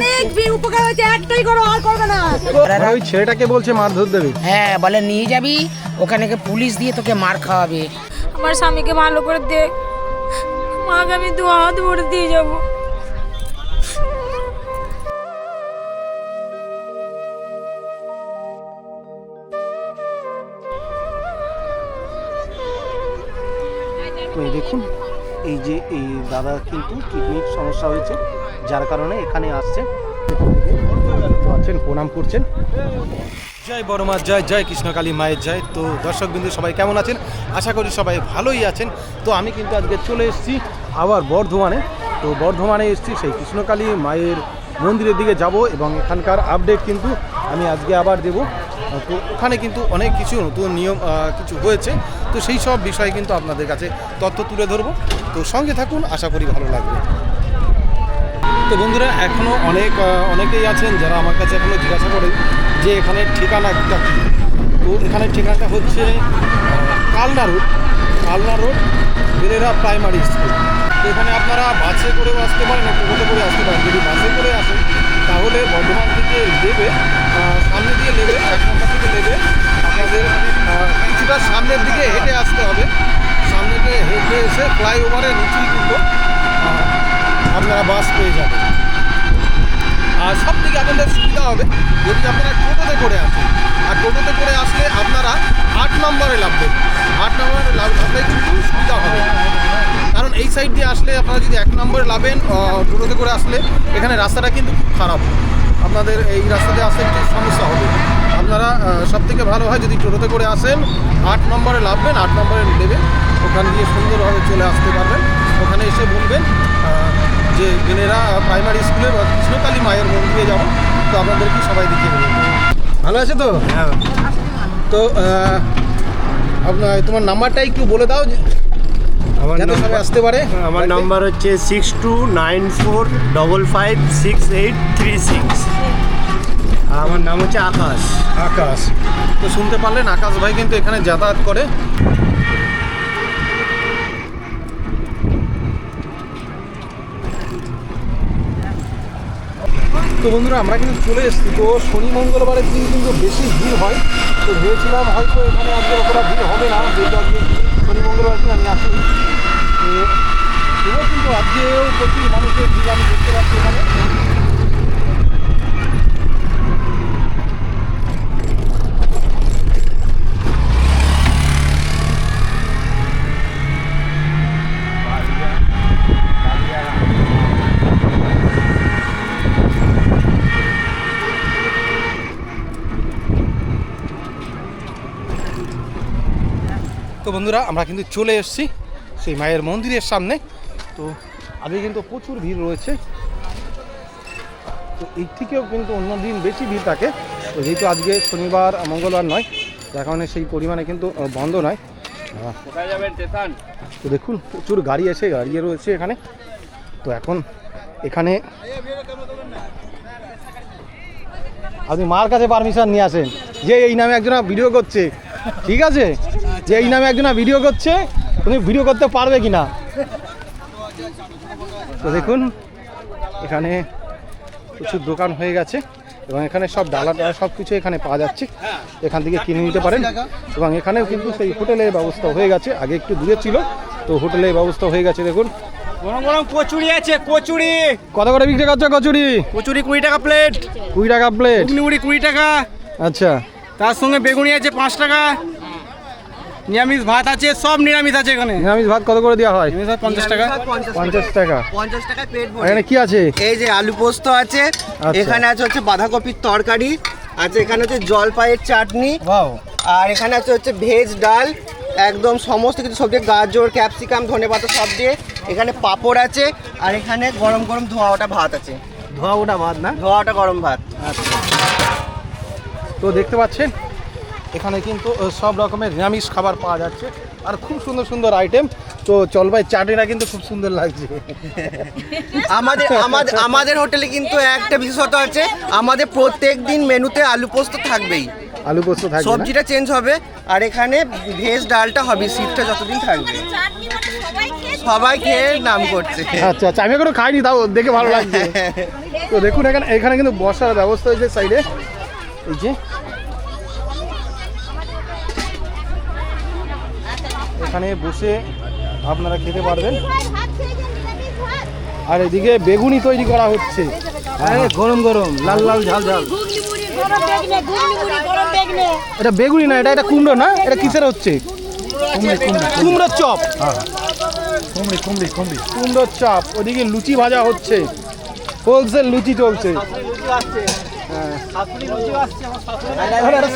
অনেক উপকার হয়েছে একটাই করো আর করবে না। ওই ছেলেটাকে বলছে মারধর দেবে। হ্যাঁ বলে নিয়ে যাবি ওখানে পুলিশ দিয়ে তোকে মার খাওয়াবে। আমার স্বামীকে ভালো করে দেখ মাকে আমি দু হাত ভরে দিয়ে যাব। দেখুন এই যে, এই দাদা কিন্তু কিডনির সমস্যা হয়েছে, যার কারণে এখানে আসছে। আছেন, প্রণাম করছেন। জয় বড়মা, জয় জয় কৃষ্ণকালী মায়ের জয়। তো দর্শক বিন্দু সবাই কেমন আছেন? আশা করি সবাই ভালোই আছেন। তো আমি কিন্তু আজকে চলে এসেছি আবার বর্ধমানে। তো বর্ধমানে এসেছি, সেই কৃষ্ণকালী মায়ের মন্দিরের দিকে যাব এবং এখানকার আপডেট কিন্তু আমি আজকে আবার দেব। তো ওখানে কিন্তু অনেক কিছু নতুন নিয়ম কিছু হয়েছে। তো সেই সব বিষয়ে কিন্তু আপনাদের কাছে তথ্য তুলে ধরবো। তো সঙ্গে থাকুন, আশা করি ভালো লাগবে। তো বন্ধুরা এখনও অনেক অনেকেই আছেন যারা আমার কাছে এখনও জিজ্ঞাসা করেন যে এখানে ঠিকানাটা কী। তো এখানে ঠিকানাটা হচ্ছে Kalna road. Kalna road Belera primary school. এখানে আপনারা বাসে করেও আসতে পারেন টোটোতে করে আসতে পারেন। যদি বাসে করে আসেন, তাহলে বর্ধমান থেকে নেবে সামনে দিয়ে নেবে, এক নম্বর থেকে নেবে। আপনাদের কিছুটা সামনের দিকে হেঁটে আসতে হবে। সামনে দিয়ে হেঁটে এসে ফ্লাইওভারের নিচেই কিন্তু আপনারা বাস পেয়ে যাবেন। আর সব থেকে আপনাদের সুবিধা হবে, যদি আপনারা টোটোতে করে আসেন। আর টোটোতে করে আসলে আপনারা আট নম্বরে লাভবেন। আট নম্বরে লাভ লাভলে কিন্তু সুবিধা হবে। কারণ এই সাইড দিয়ে আসলে আপনারা যদি এক নম্বরে লাভেন টোটোতে করে আসলে এখানে রাস্তাটা কিন্তু খুব খারাপ। আপনাদের এই রাস্তা দিয়ে আসতে একটু সমস্যা হবে। আপনারা সব থেকে ভালো হয় যদি টোটোতে করে আসেন আট নম্বরে লাভবেন আট নম্বরে নেবে। ওখান দিয়ে সুন্দরভাবে চলে আসতে পারবেন। ওখানে এসে বলবেন যে গেলেরা প্রাইমারি স্কুলে বা কৃষ্ণকালী মায়ের মন্দিরে যাব তো আপনাদেরকে সবাই দেখিয়ে দেবো। ভালো আছে তো? তো আপনার তোমার নাম্বারটা একটু বলে দাও আমার যাতে সবাই আসতে পারে। আমার নাম্বার হচ্ছে six two nine four double five six eight three six আমার নাম হচ্ছে আকাশ। আকাশ। তো শুনতে পারলেন আকাশ ভাই কিন্তু এখানে যাতায়াত করে। তো বন্ধুরা আমরা কিন্তু চলে এসেছি। তো শনি মঙ্গলবারের দিন কিন্তু বেশি ভিড় হয়। তো ভেবেছিলাম হয়তো এখানে আজকে অতটা ভিড় হবে না যেহেতু আজকে শনি মঙ্গলবার দিন আমি আসি তো তবুও কিন্তু আজকেও প্রচুর মানুষের ভিড় আমি দেখতে পাচ্ছি এখানে। তো বন্ধুরা, আমরা কিন্তু চলে এসেছি সেই মায়ের মন্দিরের সামনে। তো আগে কিন্তু প্রচুর ভিড় রয়েছে। তো এর থেকেও কিন্তু অন্য দিন বেশি ভিড় থাকে। তো যেহেতু আজকে শনিবার মঙ্গলবার নয় যার কারণে সেই পরিমাণে কিন্তু বন্ধ নয়। তো দেখুন প্রচুর গাড়ি এসে গাড়িয়ে রয়েছে এখানে। তো এখন এখানে আপনি মার কাছে পারমিশন নিয়ে আসেন। যে এই নামে একজন ভিডিও করছে। ঠিক আছে? যে এই নামে একজন ভিডিও করছে তুমি ভিডিও করতে পারবে কি না তো দেখুন এখানে প্রচুর দোকান হয়ে গেছে এবং এখানে সব ডালা টালা সব কিছু এখানে পাওয়া যাচ্ছে। এখান থেকে কিনে নিতে পারেন। এবং এখানেও কিন্তু সেই হোটেলের ব্যবস্থা হয়ে গেছে। আগে একটু দূরে ছিল তো হোটেলের ব্যবস্থা হয়ে গেছে দেখুন। গরম গরম কচুরি আছে কচুরি। কত করে বিক্রি করছে কচুরি? কচুরি কুড়ি টাকা প্লেট কুড়ি টাকা প্লেট কুড়ি টাকা। আচ্ছা। তার সঙ্গে বেগুনি আছে পাঁচ টাকা। নিরামিষ ভাত আছে সব নিরামিষ আছে এখানে। নিরামিষ ভাত কত করে দেওয়া হয়? নিরামিষ ভাত পঞ্চাশ টাকা। পঞ্চাশ টাকা। পঞ্চাশ টাকায় পেট ভরে। এখানে কি আছে? এই যে আলু পোস্ত আছে এখানে আছে হচ্ছে বাঁধাকপির তরকারি আছে এখানে হচ্ছে জলপাইয়ের চাটনি ওয়াও আর এখানে আছে হচ্ছে ভেজ ডাল একদম সমস্ত কিছু সবজি গাজর ক্যাপসিকাম ধনেপাতা সব দিয়ে এখানে পাঁপড় আছে আর এখানে গরম গরম ধোয়া ওটা ভাত আছে। ধোয়া ওটা ভাত না? ধোয়া ওটা গরম ভাত। আচ্ছা। তো দেখতে পাচ্ছেন এখানে কিন্তু সব রকমের নিরামিষ খাবার পাওয়া যাচ্ছে। আর খুব সুন্দর সুন্দর আইটেম তো চল ভাই চাটনিটা কিন্তু খুব সুন্দর লাগছে। আমাদের আমাদের আমাদের হোটেলে কিন্তু একটা বিশেষত আছে আমাদের প্রত্যেক দিন মেনুতে আলু পোস্ত থাকবেই। আলু পোস্ত থাকবে সবজিটা চেঞ্জ হবে আর এখানে ভেজ ডালটা হবে সিটটা যতদিন থাকবে। সবাই খেয়ে নাম করছে। আচ্ছা আচ্ছা আমি এখনও খাইনি তাও দেখে ভালো লাগছে। তো দেখুন এখানে এখানে কিন্তু বসার ব্যবস্থা হয়েছে সাইডে এই যে এখানে বসে আপনারা খেতে পারবেন। আর এদিকে বেগুনি তৈরি করা হচ্ছে। আরে গরম গরম লাল লাল ঝাল ঝাল। এটা বেগুনি না এটা এটা কুমড়ো না? এটা কিসের হচ্ছে? কুমড়োর চপ। কুমড়ি কুমড়ি কুমড়ি। কুমড়োর চপ। ওদিকে লুচি ভাজা হচ্ছে। হোলসেল লুচি চলছে। হ্যাঁ।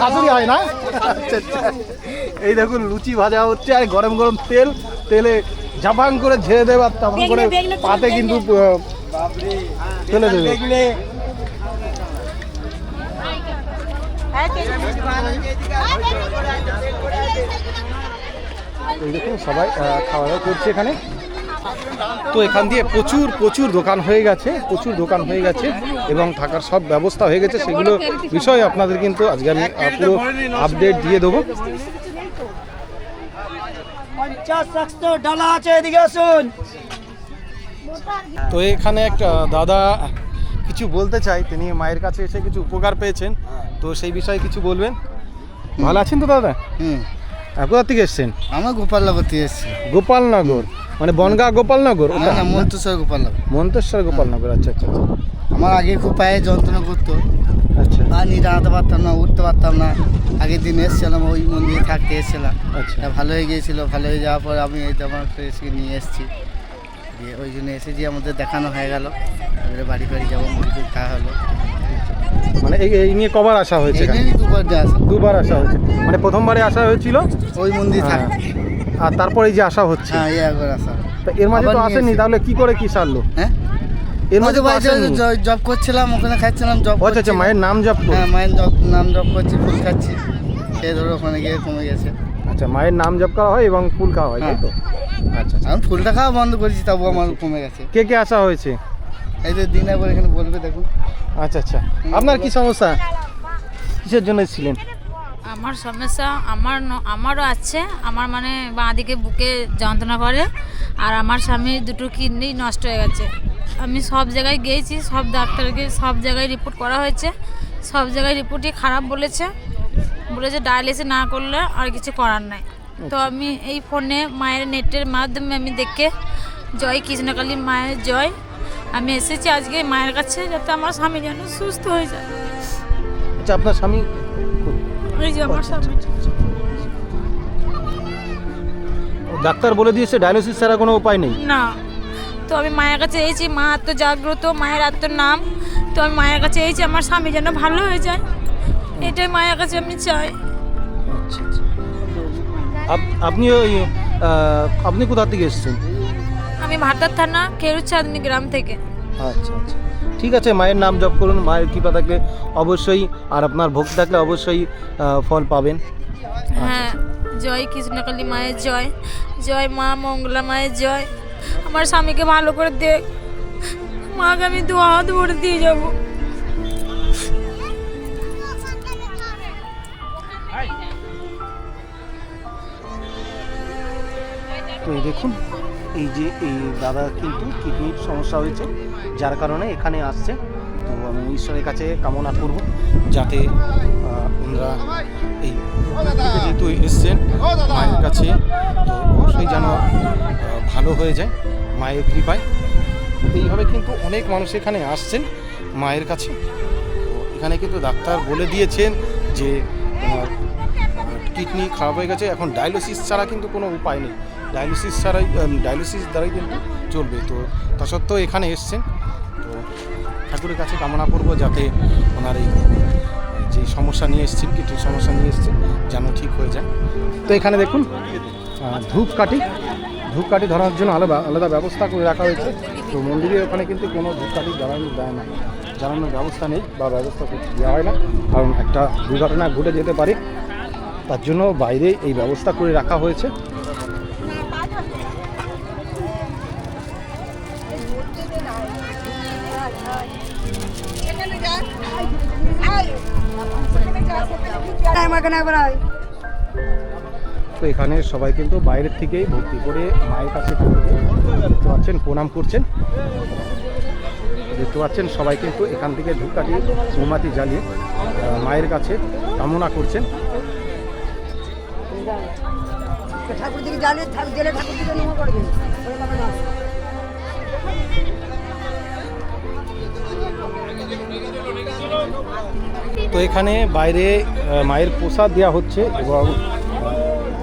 শাশুড়ি হয় না। এই দেখুন লুচি ভাজা হচ্ছে আর গরম গরম তেল তেলে ঝাপাং করে ঝেড়ে দেবে আর তারপর করে পাতে কিন্তু ফেলে দেবে। এই দেখুন সবাই খাওয়া দাওয়া করছে এখানে। তো এখান দিয়ে প্রচুর প্রচুর দোকান হয়ে গেছে প্রচুর দোকান হয়ে গেছে এবং থাকার সব ব্যবস্থা হয়ে গেছে। সেগুলো বিষয়ে আপনাদের কিন্তু আজকে আমি পুরো আপডেট দিয়ে দেবো। তো এখানে একটা দাদা কিছু বলতে চাই তিনি মায়ের কাছে এসে কিছু উপকার পেয়েছেন তো সেই বিষয়ে কিছু বলবেন। ভালো আছেন তো দাদা? হুম। কোথা থেকে এসছেন? আমার থেকে এসেছি। গোপালনগর। মানে বনগাঁ গোপালনগর? না না মন্তেশ্বর গোপালনগর। মন্তেশ্বর গোপালনগর আচ্ছা আচ্ছা আচ্ছা। আমার আগে খুব পায়ে যন্ত্রণা করতো। আচ্ছা। পা নিয়ে দাঁড়াতে পারতাম না উঠতে পারতাম না। আগের দিন এসেছিলাম ওই মন্দিরে থাকতে এসেছিলাম। আচ্ছা। ভালো হয়ে গিয়েছিল ভালো হয়ে যাওয়ার পর আমি এই তো আমার এসে নিয়ে এসেছি। দিয়ে ওই জন্য এসেছি আমাদের দেখানো হয়ে গেল। এবারে বাড়ি বাড়ি যাব মুড়ি টুড়ি খাওয়া হলো। মানে এই এই নিয়ে কবার আসা হয়েছে দুবার আসা। দুবার আসা হয়েছে। মানে প্রথমবারে আসা হয়েছিল? ওই মন্দিরে হ্যাঁ। থাকতে। আর তারপরে এই যে আসা হচ্ছে। হ্যাঁ এই একবার আসা তা এর মাঝে আবার তো নিয়ে আসেনি এসে। তাহলে কি করে কি সারলো? হ্যাঁ? এর মাঝে তো আসেনি জব করছিলাম ওখানে খাচ্ছিলাম জব আচ্ছা আচ্ছা মায়ের নাম জপ করে। হ্যাঁ মায়ের জব নাম জব করছি ফুল খাচ্ছি। সে ধরো ওখানে গিয়ে কমে গেছে। আচ্ছা মায়ের নাম জপ করা হয় এবং ফুল খাওয়া হয় তাই তো? আচ্ছা আচ্ছা। আমি ফুলটা খাওয়া বন্ধ করেছি তবু আমার কমে গেছে। কে কে আসা হয়েছে? এই যে দিন একবার এখানে বলবে দেখুন। আচ্ছা আচ্ছা। আপনার কি সমস্যা? কিসের জন্য ছিলেন আমার সমস্যা আমার আমারও আছে আমার মানে বাঁ দিকে বুকে যন্ত্রণা করে আর আমার স্বামীর দুটো কিডনি নষ্ট হয়ে গেছে। আমি সব জায়গায় গিয়েছি সব ডাক্তারকে সব জায়গায় রিপোর্ট করা হয়েছে সব জায়গায় রিপোর্টই খারাপ বলেছে বলেছে ডায়ালিসিস না করলে আর কিছু করার নাই। তো আমি এই ফোনে মায়ের নেটের মাধ্যমে আমি দেখে জয় কৃষ্ণকালী মায়ের জয় আমি এসেছি আজকে মায়ের কাছে যাতে আমার স্বামী যেন সুস্থ হয়ে যায়। আচ্ছা আপনার স্বামী ডাক্তার বলে দিয়েছে ডায়ালিসিস ছাড়া কোনো উপায় নেই। না। তো আমি মায়ের কাছে এইছি মা এত জাগ্রত মায়ের এত নাম। তো আমি মায়ের কাছে এইছি আমার স্বামী যেন ভালো হয়ে যায়। এটাই মায়ের কাছে আমি চাই। আচ্ছা আচ্ছা। আপ- আপনি ওই আপনি কোথা থেকে এসেছেন? আমি ভাটার থানা কেরুচাঁদনি গ্রাম থেকে। আচ্ছা আচ্ছা। ঠিক আছে মায়ের নাম জপ করুন মায়ের কৃপা থাকলে অবশ্যই আর আপনার ভক্তি থাকলে অবশ্যই ফল পাবেন। হ্যাঁ জয় কৃষ্ণকালী মায়ের জয় জয় মা মঙ্গলা মায়ের জয়। আমার স্বামীকে ভালো করে দেখ মাকে আমি দু হাত ভরে দিয়ে যাব। তো দেখুন এই যে, এই দাদা কিন্তু কিডনির সমস্যা হয়েছে, যার কারণে এখানে আসছে। তো আমি ঈশ্বরের কাছে কামনা করব, যাতে ওনারা এই যেহেতু এসছেন, মায়ের কাছে, তো অবশ্যই যেন ভালো হয়ে যায় মায়ের কৃপায়। এইভাবে কিন্তু অনেক মানুষ এখানে আসছেন মায়ের কাছে। এখানে কিন্তু ডাক্তার বলে দিয়েছেন যে কিডনি খারাপ হয়ে গেছে, এখন ডায়ালিসিস ছাড়া কিন্তু কোনো উপায় নেই। ডায়ালিসিস ছাড়াই ডায়ালিসিস দ্বারাই কিন্তু চলবে। তো তা সত্ত্বেও এখানে এসছেন। তো ঠাকুরের কাছে কামনা করব যাতে ওনার এই, যে সমস্যা নিয়ে এসছেন কিডনির সমস্যা নিয়ে এসছেন, যেন ঠিক হয়ে যায়। তো এখানে দেখুন ধূপকাঠি। ধূপকাঠি ধরার জন্য আলাদা আলাদা ব্যবস্থা করে রাখা হয়েছে। তো মন্দিরের ওখানে কিন্তু কোনো ধূপকাঠি জ্বালানো দেয় না। জ্বালানোর ব্যবস্থা নেই বা ব্যবস্থা দেওয়া হয় না। কারণ একটা দুর্ঘটনা ঘটে যেতে পারে। তার জন্য বাইরে এই ব্যবস্থা করে রাখা হয়েছে। তো এখানে সবাই কিন্তু বাইরের থেকেই ভর্তি করে মায়ের কাছে দেখতে পাচ্ছেন প্রণাম করছেন। দেখতে পাচ্ছেন সবাই কিন্তু এখান থেকে ধূপকাঠি মোমবাতি জ্বালিয়ে মায়ের কাছে কামনা করছেন। ঠাকুর দিকে ঠাকুর দিকে নমো তো এখানে বাইরে মায়ের প্রসাদ দেওয়া হচ্ছে এবং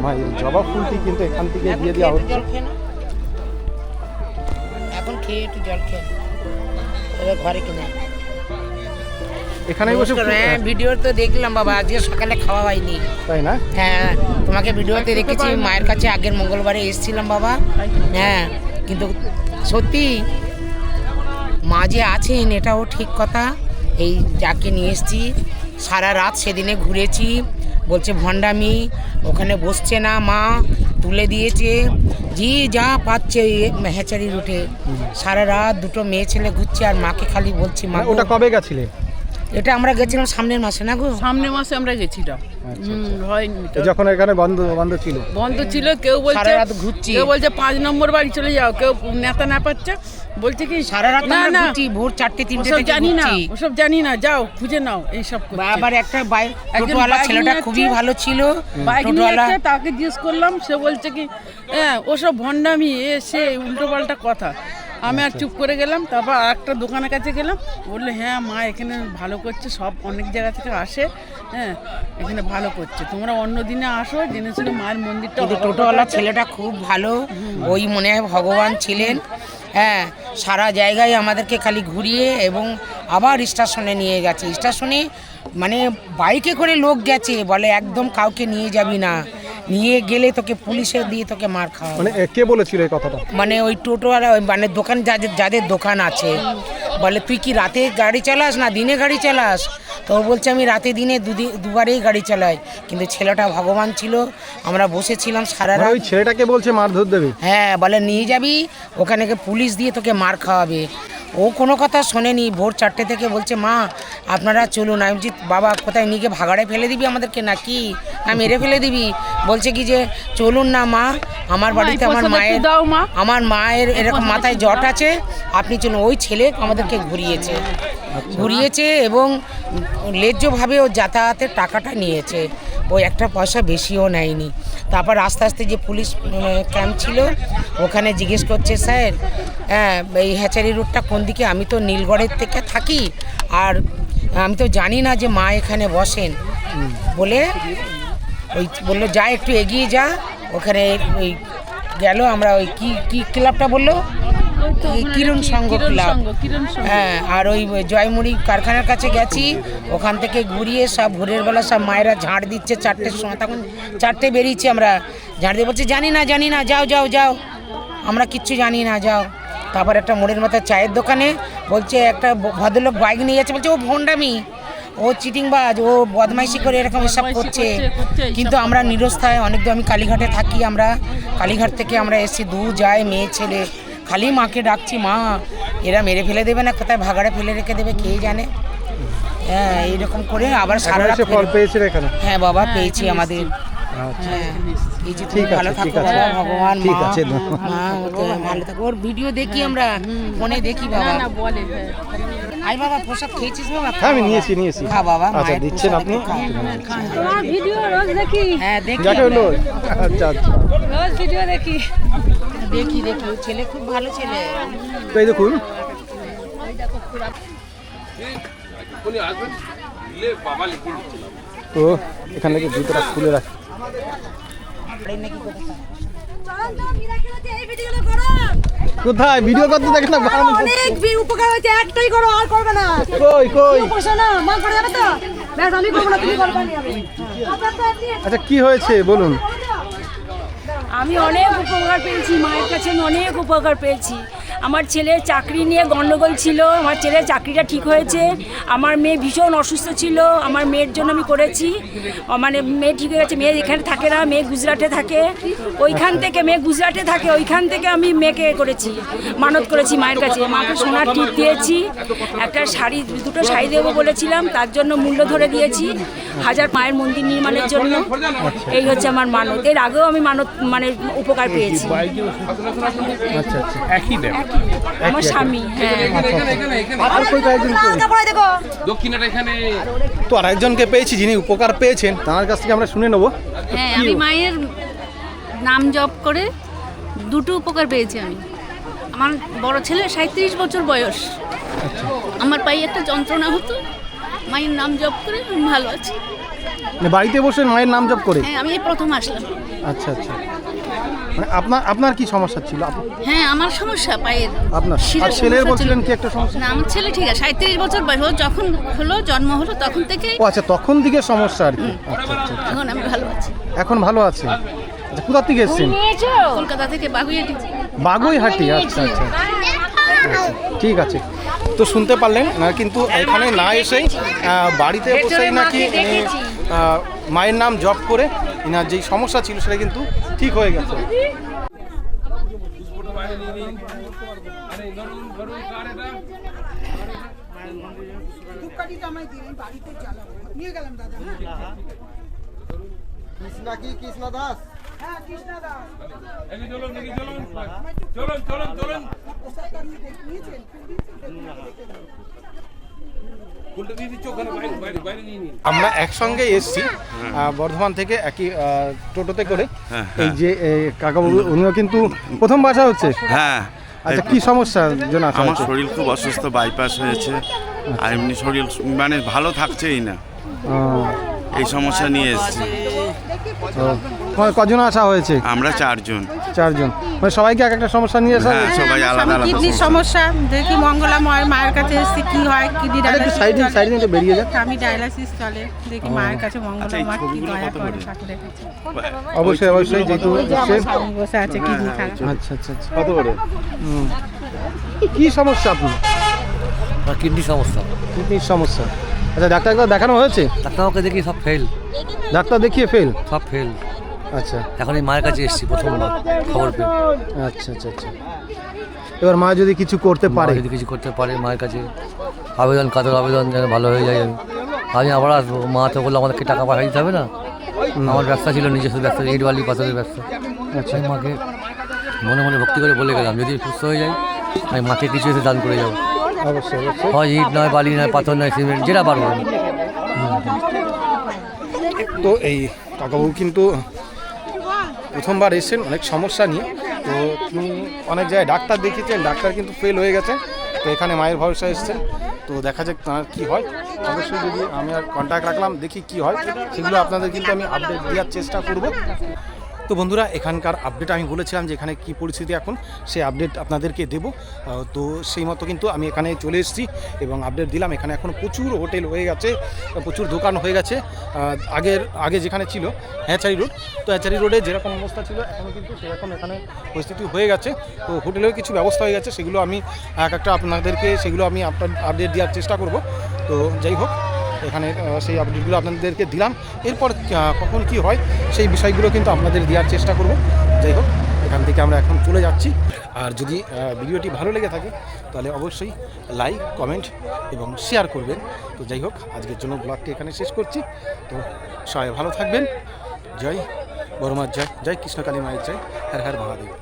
মায়ের জবা ফুলটি কিন্তু এখান থেকে দিয়ে দেওয়া হচ্ছে। এখন খেয়ে একটু জল খেয়ে ঘরে কিনে এখানে বসে হ্যাঁ ভিডিও তো দেখলাম বাবা আজকে সকালে খাওয়া হয়নি। তাই না? হ্যাঁ তোমাকে ভিডিওতে দেখেছি মায়ের কাছে আগের মঙ্গলবারে এসেছিলাম বাবা। হ্যাঁ কিন্তু সত্যি মা যে আছেন এটাও ঠিক কথা। এই যাকে নিয়ে এসেছি সারা রাত সেদিনে ঘুরেছি। বলছে, ভণ্ডামি, ওখানে বসছে না মা, তুলে দিয়েছে। জি, যা পাচ্ছে হ্যাচারি রুটে সারা রাত দুটো মেয়ে ছেলে ঘুরছে আর মাকে খালি বলছি, মা ওটা কবে গেছিলে? এটা আমরা গেছিলাম সামনের মাসে না গো? সামনে মাসে আমরা গেছিলাম। হুম, হয়নি যখন এখানে বন্ধ বন্ধ ছিল? বন্ধ ছিল কেউ বলছে রাত ঘুরছি। কেউ বলছে পাঁচ নম্বর বাড়ি চলে যাও। কেউ নেতা না পাচ্ছে। বলছে কি সারা রাত না না। ভোর চারটে তিনটে ওসব জানি না ওসব জানি না যাও খুঁজে নাও এইসব। আবার একটা বাইক টোটোওয়ালা বাইক ছেলেটা খুবই ভালো ছিল। বাইক নিয়ে তাকে জিজ্ঞেস করলাম সে বলছে কি হ্যাঁ ওসব ভণ্ডামি এ সে উল্টো পাল্টা কথা। আমি আর চুপ করে গেলাম তারপর আর একটা দোকানের কাছে গেলাম বলল হ্যাঁ মা এখানে ভালো করছে সব অনেক জায়গা থেকে আসে হ্যাঁ এখানে ভালো করছে। তোমরা অন্য দিনে আসো জেনে শুনে মায়ের মন্দিরটা টোটোওয়ালা ছেলেটা খুব ভালো ওই মনে হয় ভগবান ছিলেন হ্যাঁ সারা জায়গায় আমাদেরকে খালি ঘুরিয়ে এবং আবার স্টেশনে নিয়ে গেছে। স্টেশনে মানে বাইকে করে লোক গেছে বলে একদম কাউকে নিয়ে যাবি না। নিয়ে গেলে তোকে পুলিশে দিয়ে তোকে মার খাওয়া মানে কে বলেছিল এই কথাটা? মানে ওই টোটোওয়ালা ওই মানে দোকান যাদের যাদের দোকান আছে বলে তুই কি রাতে গাড়ি চালাস না দিনে গাড়ি চালাস? তো ও বলছে আমি রাতে দিনে দুদিন দুবারেই গাড়ি চালাই। কিন্তু ছেলেটা ভগবান ছিল আমরা বসেছিলাম সারা মানে রাত। ওই ছেলেটাকে বলছে মারধর দেবে? হ্যাঁ বলে নিয়ে যাবি ওখানে পুলিশ দিয়ে তোকে মার খাওয়াবে। ও কোনো কথা শোনেনি। ভোর চারটে থেকে বলছে মা আপনারা চলুন। আমি বলছি বাবা কোথায় নিয়ে ভাগাড়ে ফেলে দিবি আমাদেরকে নাকি? না মেরে ফেলে দিবি। বলছে কি যে চলুন না মা আমার বাড়িতে আমার মায়ের আমার মায়ের এরকম মাথায় জট আছে। আপনি চলুন ওই ছেলে আমাদেরকে ঘুরিয়েছে। ঘুরিয়েছে এবং লেজ্জভাবে ও যাতায়াতের টাকাটা নিয়েছে। ওই একটা পয়সা বেশিও নেয়নি। তারপর আস্তে আস্তে যে পুলিশ ক্যাম্প ছিল, ওখানে জিজ্ঞেস করছে, স্যার হ্যাঁ এই হ্যাচারি রুটটা কোন দিকে? আমি তো নীলগড়ের থেকে থাকি। আর আমি তো জানি না যে মা এখানে বসেন। বলে ওই বলল, যা, একটু এগিয়ে যা। ওখানে ওই গেল, আমরা ওই কি কি ক্লাবটা বলল? কিরণ সংঘ ক্লাব। হ্যাঁ আর ওই জয়মুড়ি কারখানার কাছে গেছি। ওখান থেকে ঘুরিয়ে সব ভোরের বেলা সব মায়েরা ঝাড় দিচ্ছে চারটের সময়। তখন চারটে বেরিয়েছি আমরা। ঝাড় দিয়ে বলছি জানি না জানি না যাও যাও যাও। আমরা কিচ্ছু জানি না যাও। তারপর একটা মোড়ের মাথায় চায়ের দোকানে বলছে একটা ভদ্রলোক বাইক নিয়ে যাচ্ছে। বলছে ও ভণ্ডামি। ও চিটিংবাজ ও বদমাইশি করে এরকম এসব করছে। কিন্তু আমরা নিরস্থায় অনেক দূর আমি কালীঘাটে থাকি আমরা। কালীঘাট থেকে আমরা এসেছি দু যায় মেয়ে ছেলে। খালি মাকে ডাকছি মা এরা মেরে ফেলে দেবে না কোথায় ভাগাড়ে ফেলে রেখে দেবে কে জানে? হ্যাঁ এইরকম করে আবার সারা রাত ফল ফেলে- পেয়েছিল এখানে? হ্যাঁ বাবা পেয়েছি আমাদের। আচ্ছা। হ্যাঁ ভগবান ভালো থাকো। ওর ভিডিও দেখি আমরা ফোনে দেখি বাবা। না না বলে হ্যাঁ। আই বাবা প্রসাদ খেয়েছিস বাবা? হ্যাঁ আমি নিয়েছি নিয়েছি। খা বাবা আচ্ছা দিচ্ছেন আপনি? ভিডিও রোজ দেখি। হ্যাঁ দেখি আচ্ছা আচ্ছা। রোজ ভিডিও দেখি। দেখি দেখি। ও ছেলে খুব ভালো ছেলে। তো এই দেখুন। তো এখান থেকে জুতোটা খুলে রাখ। এই ভিডিওগুলো করো কোথায়? ভিডিও করতে দেখে না অনেক উপকার হয়েছে একটাই করো আর করবে না। কই কই? পয়সা না মা করে যাবে তো? ব্যাস আমি করব না তুমি করবে না আমি আপনার তো এমনি আচ্ছা কি হয়েছে? বলুন। আমি অনেক উপকার পেয়েছি মায়ের কাছে আমি অনেক উপকার পেয়েছি। আমার ছেলের চাকরি নিয়ে গণ্ডগোল ছিল, আমার ছেলের চাকরিটা ঠিক হয়েছে, আমার মেয়ে ভীষণ অসুস্থ ছিল, আমার মেয়ের জন্য আমি করেছি মানে মেয়ে ঠিক হয়ে গেছে, মেয়ে এখানে থাকে না, মেয়ে গুজরাটে থাকে, ওইখান থেকে মেয়ে গুজরাটে থাকে, ওইখান থেকে আমি মেয়েকে করেছি, মানত করেছি মায়ের কাছে, মাকে সোনার টিপ দিয়েছি, একটা শাড়ি, দুটো শাড়ি দেবো বলেছিলাম, তার জন্য মূল্য ধরে দিয়েছি, হাজার মায়ের মন্দির নির্মাণের জন্য, এই হচ্ছে আমার মানত, এর আগেও আমি মানত মানে উপকার পেয়েছি। আচ্ছা আচ্ছা একই ব্যাপার। আমার স্বামী হ্যাঁ। আর কই? কয়েকজন তো আর একজনকে পেয়েছি যিনি উপকার পেয়েছেন তার কাছ থেকে আমরা শুনে নেব। হ্যাঁ আমি মায়ের নাম জপ করে দুটো উপকার পেয়েছি আমি। আমার বড় ছেলে সাঁত্রিশ বছর বয়স। আমার পায়ে একটা যন্ত্রণা হতো। মায়ের নাম জপ করে আমি ভালো আছি। মানে বাড়িতে বসে মায়ের নাম জপ করে? হ্যাঁ আমি এই প্রথম আসলাম। আচ্ছা আচ্ছা। মানে আপনার আপনার কি সমস্যা ছিল? হ্যাঁ আমার সমস্যা পায়ের। আপনার শিরার আর ছেলের সমস্যা বলছিলেন ছিল। কি একটা সমস্যা? না আমার ছেলে ঠিক আছে সাঁত্রিশ বছর বয়স ও যখন হলো জন্ম হলো তখন থেকে ও আচ্ছা তখন থেকে সমস্যা আর কি। আচ্ছা আচ্ছা এখন আমি ভালো আছি। এখন ভালো আছে আচ্ছা কোথা থেকে এসেছেন? কলকাতা থেকে বাগুইয়াটি বাগুইহাটি আচ্ছা আচ্ছা। ঠিক আছে। তো শুনতে পারলেন না কিন্তু এখানে না এসেই আহ, বাড়িতে বসেই নাকি আহ, মায়ের নাম জপ করে ইনার যেই সমস্যা ছিল সেটা কিন্তু ঠিক হয়ে গেছে। কৃষ্ণা কি কৃষ্ণা দাস। আমরা একসঙ্গে এসেছি আহ, বর্ধমান থেকে একই টোটোতে করে। এই যে কাকাবাবু উনিও কিন্তু প্রথম বাসা হচ্ছে। হ্যাঁ। আচ্ছা কি সমস্যা জন্য আমার শরীর খুব অসুস্থ বাইপাস হয়েছে। আর এমনি শরীর মানে ভালো থাকছেই না। এই সমস্যা নিয়ে এসেছি। কজন আসা হয়েছে? আমরা চারজন। চারজন। মানে সবাইকে এক একটা সমস্যা নিয়ে আসা হ্যাঁ সবাই আলাদা আলাদা কিডনির সমস্যা। দেখি মঙ্গলাময় মায়ের কাছে এসেছি কি হয় কিডনি আচ্ছা, একটু সাইড সাইড নিয়ে বেরিয়ে যাক। আমি ডায়ালাইসিস চলে দেখি মায়ের কাছে মঙ্গলা মা কি দয়া করে ঠাকুরের কাছে অবশ্যই অবশ্যই যেহেতু বসে আছে কিডনি খারাপ আচ্ছা আচ্ছা আচ্ছা। কত করে কি সমস্যা আপনার? কিডনি সমস্যা। কিডনির সমস্যা। আচ্ছা ডাক্তার দেখানো হয়েছে? ডাক্তারবাবুকে দেখি সব ফেল ডাক্তার দেখিয়ে ফেল সব ফেল আচ্ছা। এখন এই মায়ের কাছে এসেছি প্রথমবার খবর পেয়ে। আচ্ছা আচ্ছা আচ্ছা। এবার মা যদি কিছু করতে পারে। যদি কিছু করতে পারে মায়ের কাছে আবেদন কাতর আবেদন যেন ভালো হয়ে যায়। আমি আমি আবার আসব। মা তো বলল আমাদেরকে টাকা পাঠিয়ে দিতে হবে না? আমার ব্যবসা ছিল নিজস্ব ব্যবসা ইট বালি পাথরের ব্যবসা। আচ্ছা। মাকে মনে মনে ভক্তি করে বলে গেলাম যদি সুস্থ হয়ে যায় আমি মাকে কিছু এসে দান করে যাব। অবশ্যই হয় ইট নয় বালি নয় পাথর নয় সিমেন্ট যেটা পারব তো এই কাকাবাবু কিন্তু প্রথমবার এসেছেন, অনেক সমস্যা নিয়ে। তো তিনি অনেক জায়গায় ডাক্তার দেখিয়েছেন, ডাক্তার কিন্তু ফেল হয়ে গেছে। তো এখানে মায়ের ভরসা এসেছেন তো দেখা যাক তার কী হয়। অবশ্যই যদি আমি আর কন্ট্যাক্ট রাখলাম, দেখি কি হয়, সেগুলো আপনাদের কিন্তু আমি আপডেট দেওয়ার চেষ্টা করব। তো বন্ধুরা, এখানকার আপডেট আমি বলেছিলাম যে এখানে কী পরিস্থিতি এখন সেই আপডেট আপনাদেরকে দেবো। তো সেই মতো কিন্তু আমি এখানে চলে এসেছি এবং আপডেট দিলাম। এখানে এখন প্রচুর হোটেল হয়ে গেছে, প্রচুর দোকান হয়ে গেছে। আগের, আগে যেখানে ছিল হ্যাচারি রোড, তো হ্যাচারি রোডে যেরকম অবস্থা ছিল এখনও কিন্তু সেরকম এখানে পরিস্থিতি হয়ে গেছে। তো হোটেলেও কিছু ব্যবস্থা হয়ে গেছে, সেগুলো আমি এক একটা আপনাদেরকে, সেগুলো আমি আপডেট দেওয়ার চেষ্টা করব। তো যাই হোক এখানে সেই আপডেটগুলো আপনাদেরকে দিলাম। এরপর কখন কি হয়, সেই বিষয়গুলো কিন্তু আপনাদের দেওয়ার চেষ্টা করব। যাই হোক, এখান থেকে আমরা এখন চলে যাচ্ছি। আর যদি ভিডিওটি ভালো লেগে থাকে, তাহলে অবশ্যই লাইক কমেন্ট এবং শেয়ার করবেন। তো যাই হোক, আজকের জন্য ব্লগটি এখানে শেষ করছি। তো সবাই ভালো থাকবেন। জয় বড়মার জয় জয় কৃষ্ণকালী মায়ের জয়। হর হর মহাদেব।